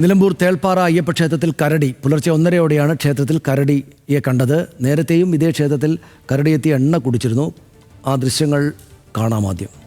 നിലമ്പൂർ തേൾപ്പാറ അയ്യപ്പ ക്ഷേത്രത്തിൽ കരടി പുലർച്ചെ ഒന്നരയോടെയാണ് ക്ഷേത്രത്തിൽ കരടിയെ കണ്ടത്. നേരത്തെയും ഇതേ ക്ഷേത്രത്തിൽ കരടിയെത്തി എണ്ണ കുടിച്ചിരുന്നു. ആ ദൃശ്യങ്ങൾ കാണാം ആദ്യം.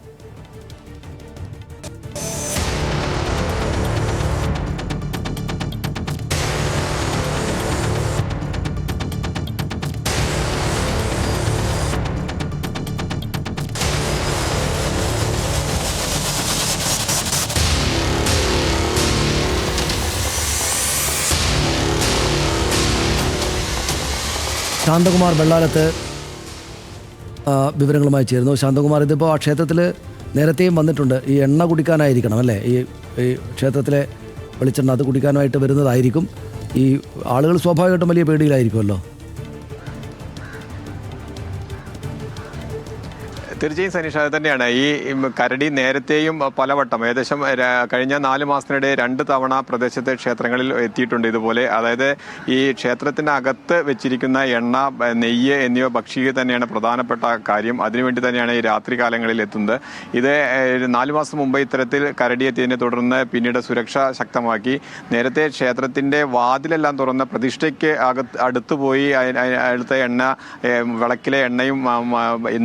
ശാന്തകുമാർ വെള്ളാലത്ത് വിവരങ്ങളുമായി ചേരുന്നു. ശാന്തകുമാർ ഇതിപ്പോൾ ആ ക്ഷേത്രത്തിൽ നേരത്തെയും വന്നിട്ടുണ്ട്. ഈ എണ്ണ കുടിക്കാനായിരിക്കണം അല്ലേ? ഈ ഈ ക്ഷേത്രത്തിലെ വെളിച്ചെണ്ണ അത് കുടിക്കാനായിട്ട് വരുന്നതായിരിക്കും. ഈ ആളുകൾ സ്വാഭാവികമായിട്ടും വലിയ പേടിയിലായിരിക്കുമല്ലോ? തീർച്ചയായും സനീഷ് അത് തന്നെയാണ്. ഈ കരടി നേരത്തെയും പലവട്ടം ഏകദേശം കഴിഞ്ഞ നാല് മാസത്തിനിടെ രണ്ട് തവണ പ്രദേശത്തെ ക്ഷേത്രങ്ങളിൽ എത്തിയിട്ടുണ്ട് ഇതുപോലെ. അതായത് ഈ ക്ഷേത്രത്തിന് അകത്ത് വെച്ചിരിക്കുന്ന എണ്ണ നെയ്യ് എന്നിവ ഭക്ഷിക്കുക തന്നെയാണ് പ്രധാനപ്പെട്ട കാര്യം. അതിനുവേണ്ടി തന്നെയാണ് ഈ രാത്രി കാലങ്ങളിൽ എത്തുന്നത്. ഇത് നാല് മാസം മുമ്പ് ഇത്തരത്തിൽ കരടി എത്തിയതിനെ തുടർന്ന് പിന്നീട് സുരക്ഷ ശക്തമാക്കി. നേരത്തെ ക്ഷേത്രത്തിന്റെ വാതിലെല്ലാം തുറന്ന് പ്രതിഷ്ഠയ്ക്ക് അകത്ത് അടുത്ത് പോയി അടുത്ത എണ്ണ വിളക്കിലെ എണ്ണയും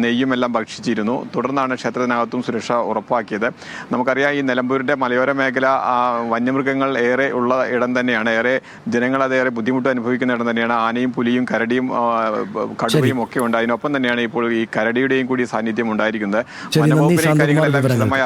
നെയ്യും എല്ലാം ഭക്ഷിച്ചിരുന്നു തുടർന്നാണ് ക്ഷേത്രത്തിനകത്തും സുരക്ഷ ഉറപ്പാക്കിയത്. നമുക്കറിയാം ഈ നിലമ്പൂരിന്റെ മലയോര മേഖല വന്യമൃഗങ്ങൾ ഏറെ ഉള്ള ഇടം തന്നെയാണ്. ഏറെ ജനങ്ങൾ അതേറെ ഏറെ ബുദ്ധിമുട്ട് അനുഭവിക്കുന്ന ഇടം തന്നെയാണ്. ആനയും പുലിയും കരടിയും കടുവയും ഒക്കെ ഉണ്ട് അതിനൊപ്പം തന്നെയാണ് ഇപ്പോൾ ഈ കരടിയുടെയും കൂടി സാന്നിധ്യം ഉണ്ടായിരിക്കുന്നത്. വനംവകുപ്പിനെ വിവരങ്ങൾക്ക്. വിശദമായി